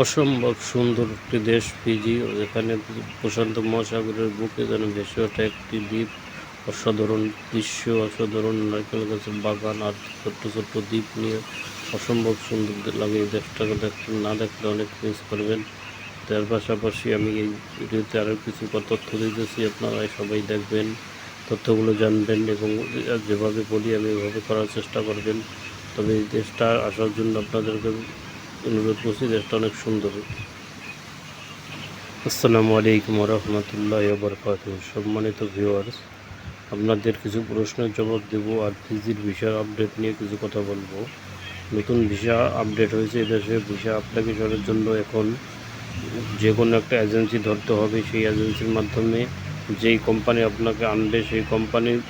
অসম্ভব সুন্দর একটি দেশ ফিজি এখানে প্রশান্ত মহাসাগরের বুকে যেন ভেসে ওঠা একটি দ্বীপ, অসাধারণ দৃশ্য, অসাধারণ নারকেল গাছের বাগান আর ছোট্ট ছোট্ট দ্বীপ নিয়ে অসম্ভব সুন্দর লাগে। এই দেশটাকে দেখতে, না দেখলে অনেক মিস করবেন। তার পাশাপাশি আমি এই ভিডিওতে আরও কিছু তথ্য দিতেছি, আপনারা সবাই দেখবেন, তথ্যগুলো জানবেন এবং যেভাবে বলি আমি ওইভাবে করার চেষ্টা করবেন। তবে এই দেশটা আসার জন্য আপনাদেরকে অনুরোধ করছি দেশটা অনেক সুন্দর। আসসালামু আলাইকুম রহমতুল্লাহ বরকাত সম্মানিত ভিউয়ার্স আপনাদের কিছু প্রশ্নের জবাব দেব আর ফিজির ভিসার আপডেট নিয়ে কিছু কথা বলব। নতুন ভিসা আপডেট হয়েছে এদেশে ভিসা অ্যাপ্লিকেশনের জন্য এখন যে কোনো একটা এজেন্সি ধরতে হবে। সেই এজেন্সির মাধ্যমে যেই কোম্পানি আপনাকে আনবে, সেই কোম্পানির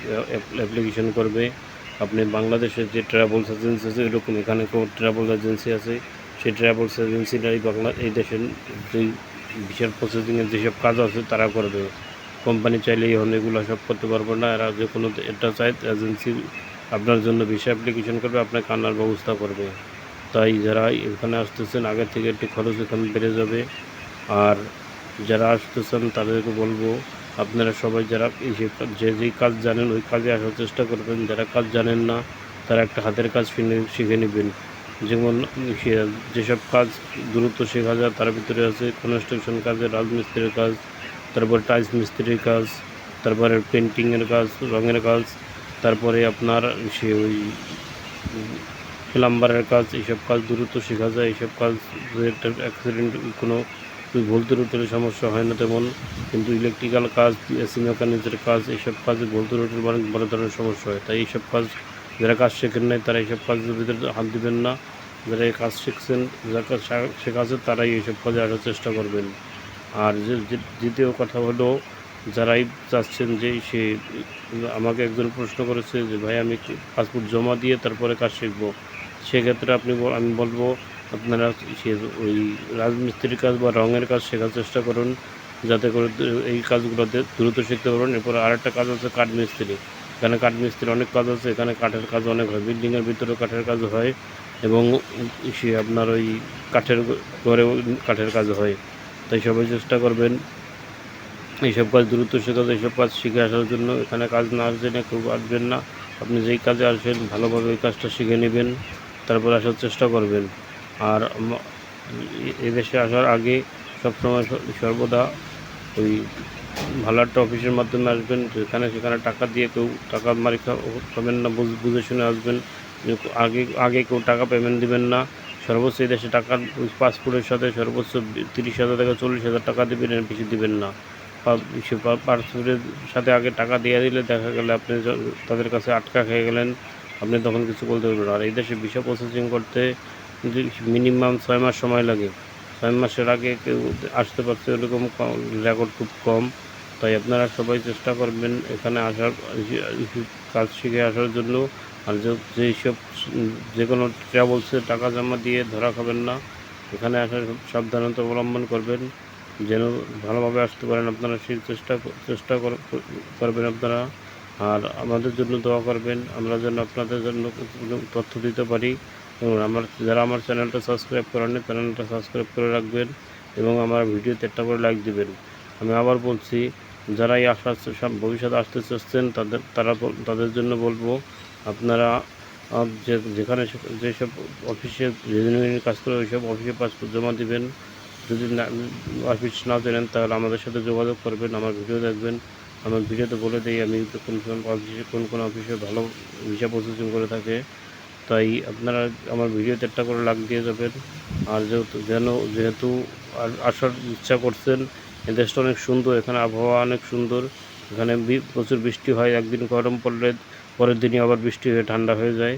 অ্যাপ্লিকেশন করবে। আপনি বাংলাদেশের যে ট্রাভেলস এজেন্সি আছে, এরকম এখানে কোনো ট্রাভেল এজেন্সি আছে। সেই ট্রাভেলস এজেন্সিটাই বাংলা এই দেশের যেই ভিসার প্রসেসিংয়ের যেসব কাজ আছে তারা করবে কোম্পানি চাইলেই হন এগুলো সব করতে পারব না। এরা যে কোনো এটা চাই এজেন্সি আপনার জন্য ভিসা অ্যাপ্লিকেশন করবে, আপনাকে আনার ব্যবস্থা করবে। তাই যারা এখানে আসতেছেন, আগে থেকে একটু খরচ এখানে বেড়ে যাবে। আর যারা আসতেছেন, তাদেরকে বলব, আপনারা সবাই যারা এই যে যে যেই কাজ জানেন, ওই কাজে আসার চেষ্টা করবেন। যারা কাজ জানেন না, তারা একটা হাতের কাজ শিখে নেবেন। যেমন যেসব কাজ দ্রুত শেখা যায়, তার ভিতরে আছে কনস্ট্রাকশন কাজে, রাজমিস্ত্রির কাজ, তারপর টাইলস মিস্ত্রির কাজ, তারপরে পেন্টিংয়ের কাজ, রঙের কাজ, তারপরে আপনার সে ওই প্লাম্বারের কাজ, এইসব কাজ দ্রুত শেখা যায়, এইসব কাজ অ্যাক্সিডেন্ট কোনো ভুল ত্রুটির সমস্যা হয় না তেমন, কিন্তু ইলেকট্রিক্যাল কাজ এসি মেকানিক্সের কাজ, এইসব কাজে ভুল ত্রুটির অনেক বড় ধরনের সমস্যা হয়, তাই এইসব কাজ যারা কাজ শেখেন নাই, তারা এইসব কাজের ভিতরে হাত দিবেন না। যারা এই কাজ শিখছেন, যারা কাজ শেখা তারাই এইসব কাজে আসার চেষ্টা করবেন। আর যে দ্বিতীয় কথা হলো, যারাই চাচ্ছেন যে সে আমাকে একজন প্রশ্ন করেছে যে, ভাই, আমি পাসপোর্ট জমা দিয়ে তারপরে কাজ শিখব? সেক্ষেত্রে আপনি আমি বলব, আপনারা সে ওই রাজমিস্ত্রির কাজ বা রঙের কাজ শেখার চেষ্টা করুন। যাতে করে এই কাজগুলোতে দ্রুত শিখতে পারবেন এরপর আরেকটা কাজ আছে কাঠ মিস্ত্রি এখানে কাঠ মিস্ত্রি অনেক কাজ আছে, এখানে কাঠের কাজ অনেক হয় বিল্ডিংয়ের ভিতরেও কাঠের কাজ হয় এবং সে আপনার ওই কাঠের ঘরেও কাঠের কাজ হয়। তাই সবাই চেষ্টা করবেন এইসব কাজ দ্রুত শেখা এইসব কাজ শিখে আসার জন্য। এখানে কাজ না জেনে কেউ আসবেন না, আপনি যেই কাজে আসবেন ভালোভাবে ওই কাজটা শিখে নেবেন, তারপর আসার চেষ্টা করবেন। আর এদেশে আসার আগে সবসময় সর্বদা ওই ভালো একটা অফিসের মাধ্যমে আসবেন যেখানে সেখানে টাকা দিয়ে কেউ টাকা মারি খাবেন না, বুঝ- শুনে আসবেন। আগে আগে কেউ টাকা পেমেন্ট দিবেন না। সর্বোচ্চ এই দেশে টাকার পাসপোর্টের সাথে সর্বোচ্চ তিরিশ হাজার থেকে চল্লিশ হাজার টাকা দেবেন, এর বেশি দিবেন না। সে পাসপোর্টের সাথে আগে টাকা দিয়ে দিলে দেখা গেলে আপনি তাদের কাছে আটকা খেয়ে গেলেন, আপনি তখন কিছু বলতে পারবেন। আর এই দেশে ভিসা প্রসেসিং করতে মিনিমাম ছয় মাস সময় লাগে। ছয় মাসের আগে কেউ আসতে পারছে এরকম রেকর্ড খুব কম। তাই আপনারা সবাই চেষ্টা করবেন এখানে আসার কাজ শিখে আসার জন্য। আর যেই সব, যে কোনো ট্রাভেলসে টাকা জমা দিয়ে ধরা খাবেন না। এখানে আসার সাবধানতা অবলম্বন করবেন। যেন ভালোভাবে আসতে পারেন আপনারা, সেই চেষ্টা চেষ্টা করবেন আপনারা। আর আমাদের জন্য দোয়া করবেন। আমরা যেন আপনাদের জন্য তথ্য দিতে পারি। এবং আমার যারা আমার চ্যানেলটা সাবস্ক্রাইব করেননি, চ্যানেলটা সাবস্ক্রাইব করে রাখবেন এবং আমার ভিডিওতে একটা করে লাইক দিবেন। আমি আবার বলছি, যারা এই সব ভবিষ্যতে আসতে চাচ্ছেন, তাদের, তারা তাদের জন্য বলব, আপনারা যে, যেখানে যেসব অফিসে রেজিনিউরিং কাজ করে ওইসব অফিসে পাসপোর্ট জমা দিবেন। যদি অফিস না জানেন, তাহলে আমাদের সাথে যোগাযোগ করবেন, আমার ভিডিও দেখবেন। আমার ভিডিওতে বলে দিই, আমি কোন কোন অফিসে কোন কোন অফিসে ভালো ভিসা প্রসেসিং করে থাকে। তাই আপনারা আমার ভিডিওতে একটা করে লাগ দিয়ে যাবেন। আর যেহেতু, যেন, যেহেতু আসার ইচ্ছা করছেন দেশটা অনেক সুন্দর, এখানে আবহাওয়া অনেক সুন্দর, এখানে প্রচুর বৃষ্টি হয়, একদিন গরম পড়লে পরের দিনই আবার বৃষ্টি হয়ে ঠান্ডা হয়ে যায়।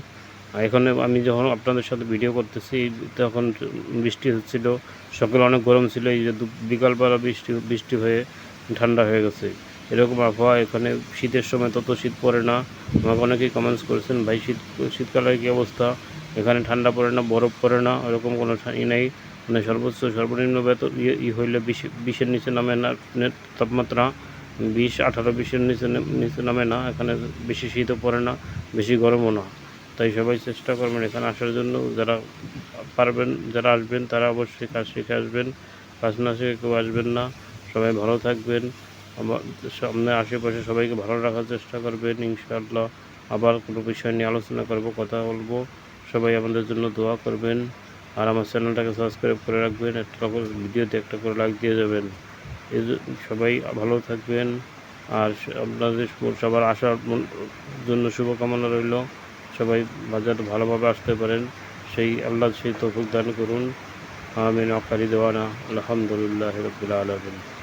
আর এখানে আমি যখন আপনাদের সাথে ভিডিও করতেছি, তখন বৃষ্টি হচ্ছিল, সকালে অনেক গরম ছিল, এই যে বিকালবেলা বৃষ্টি বৃষ্টি হয়ে ঠান্ডা হয়ে গেছে। এরকম আবহাওয়া এখানে, শীতের সময় তত শীত পড়ে না। আমাকে অনেকেই কমেন্টস করেছেন, ভাই, শীত, শীতকালের কী অবস্থা? এখানে ঠান্ডা পড়ে না, বরফ পড়ে না, এরকম কোনো ই নেই। মানে সর্বোচ্চ, সর্বনিম্ন বেতন ইয়ে ই হইলে বিশ, বিশের নিচে নামে না তাপমাত্রা বিশ, আঠারো বিশের নিচে নিচে নামে না, এখানে বেশি শীতও পড়ে না, বেশি গরমও না। তাই সবাই চেষ্টা করবেন এখানে আসার জন্য, যারা পারবেন, যারা আসবেন, তারা অবশ্যই কাজ শিখে আসবেন, কাজ না শিখে কেউ আসবেন না। সবাই ভালো থাকবেন। আমার সামনে আশেপাশে সবাইকে ভালো রাখার চেষ্টা করবেন, ইনশাআল্লাহ। আবার কোনো বিষয় নিয়ে আলোচনা করব, কথা বলব। সবাই আমাদের জন্য দোয়া করবেন। আর আমার চ্যানেলটাকে সাবস্ক্রাইব করে রাখবেন, একটা করে ভিডিওতে একটা করে লাইক দিয়ে যাবেন। এই সবাই ভালো থাকবেন। আর আপনাদের সবার আসার জন্য শুভকামনা রইল। সবাই বাজার ভালোভাবে আসতে পারেন। সেই আল্লাহ সেই তৌফিক দান করুন। আমিন আকারি দেওয়ানা। আলহামদুলিল্লাহ রবিল আলমিন।